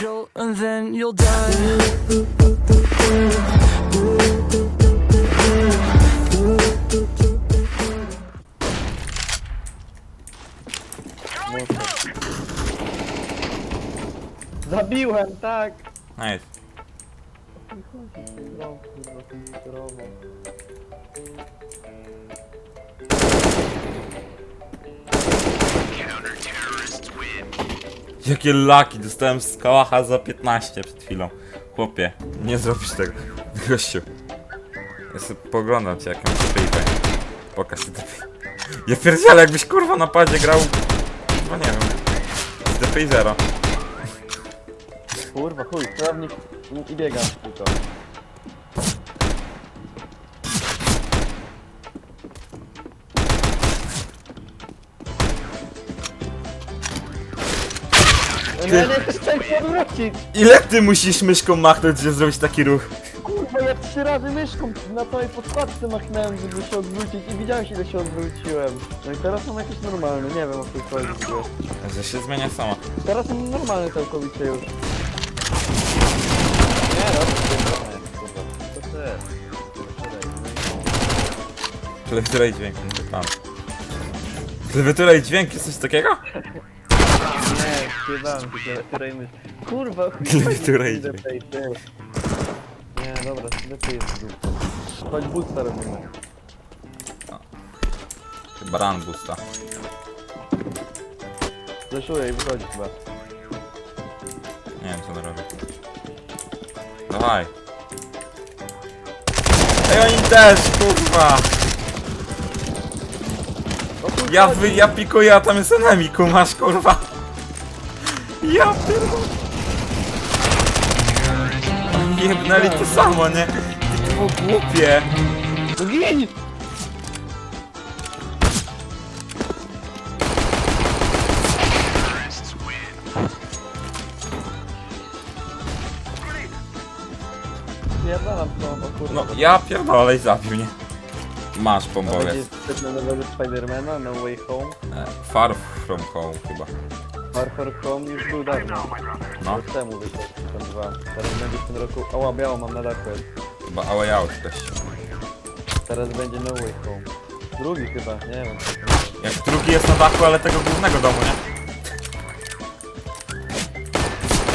jolt and then you'll die. Zabiłem, tak! Nice. No, kurwa, komputerowo. Jakie laki, dostałem z kałacha za 15 przed chwilą. Chłopie, nie zrobisz tego. Gościu. Ja sobie poglądam cię, jak mam PayPay. Pokaż się DPI. Ja pierdzielę, jakbyś kurwa na padzie grał... Chyba nie wiem. Z DPI 0. Kurwa, chuj, prawnik i- biegam tylko. Ja nie chcę się odwrócić! Ile ty musisz myszką machnąć, żeby zrobić taki ruch? Kurwa, ja trzy razy myszką na całej podkładce machnąłem, żeby się odwrócić i widziałeś ile się odwróciłem. No i teraz mam jakieś normalne, nie wiem o co chodzi. Że się zmienia sama. Teraz mam normalny całkowicie już. Nie, no, to jest? Klawiatura i dźwięk, pan. Klawiatura i dźwięk, jest coś takiego? Nie, śpiewałem tylko klawiaturę i mysz. Kurwa, chuj. Klawiatura i chodź, dźwięk. lepiej, ty. Nie, dobra, lepiej jest dupą. Chodź boosta robimy. Chyba run boosta. Zeszuję i wychodzi chyba. Nie wiem co on robi. Dawaj. Ej oni też, kurwa! O kurwa, Ja wy, ja pikuję, a tam jest enemy, kumasz, kurwa! Ja pierdolę! Jebnęli to samo, nie? Ty to było głupie! No gin! Pierdalam kurwa. No, ja pierdolę i zabił mnie. Masz bombowiec. będzie nowego Spidermana, No Way Home. E, Far from home chyba. Far Far Home już był dawno. No, Rok temu wyszedł, tam dwa. Teraz będzie w tym roku... Ała, biało mam na dachu. chyba Away Out też. Teraz będzie No Way Home. Drugi chyba, nie wiem. Jak drugi jest na dachu, ale tego głównego domu, nie?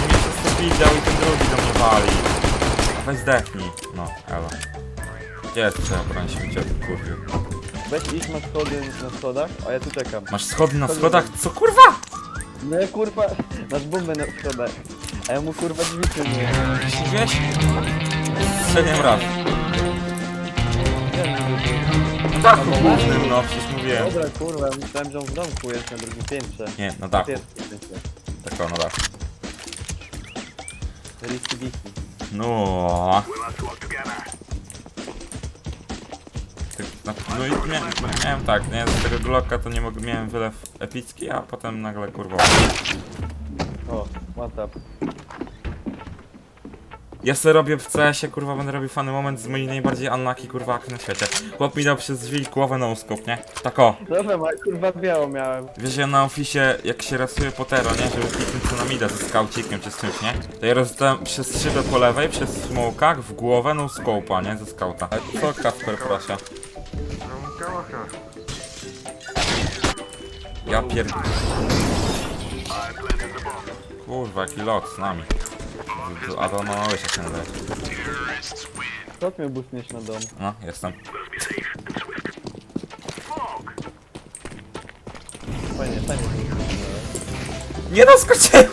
Nie mnie przez to widział i ten drugi do mnie wali. A weź zdechnij. No, elo. Gdzie jest trzeba bronić od kurwiu? Weź iść na schody na schodach, a ja tu czekam. Masz schody na schodach? Co kurwa? No ja kurwa, masz bombę na schodach. A ja mu kurwa drzwi pilnuję. Mówiłeś? Strzeliłem raz. Na dachu głównym, no przecież mówiłem. Dobra kurwa, myślałem, że on w domku jest na drugim piętrze. Nie, na dachu. Pierwszy piętrze. Tak o, na dachu. Risky Dicky. No. Na- No i miałem, miałem tak, nie? Z tego Glocka to nie mogłem, miałem wylew epicki, a potem nagle kurwa. O, one tap. Ja sobie robię w CS-ie, kurwa, będę robił fany moment z moich najbardziej unlucky, kurwa, akcji na świecie. Chłop mi dał przez drzwi głowę na scope, nie? Tak o. Dobra, ma, kurwa biało miałem. Wiesz, ja na ofisie, jak się rasuje potero, nie? Żeby kliknąć co nam ida ze skaucikiem czy z czymś, nie? To ja rozdałem przez szybę po lewej, przez smokach w głowę no scope'a, nie? Ze skauta. A co Kasper, proszę? Ja pierd... Kurwa, jaki lot z nami. A to no, się ten. Co ty mnie busniesz na dom? No, jestem. Fajnie, fajnie. Nie doskoczyłem!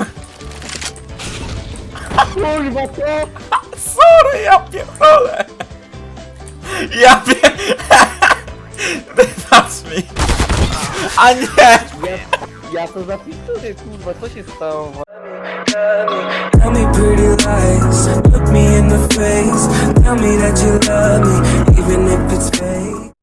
Kurwa, co? Sorry, ja pierdolę! Ja pier... Wybacz mi! A nie! Ja, ja to zapisuję, kurwa, co się stało? Tell me pretty lies, look me in the face. Tell me that you love me, even if it's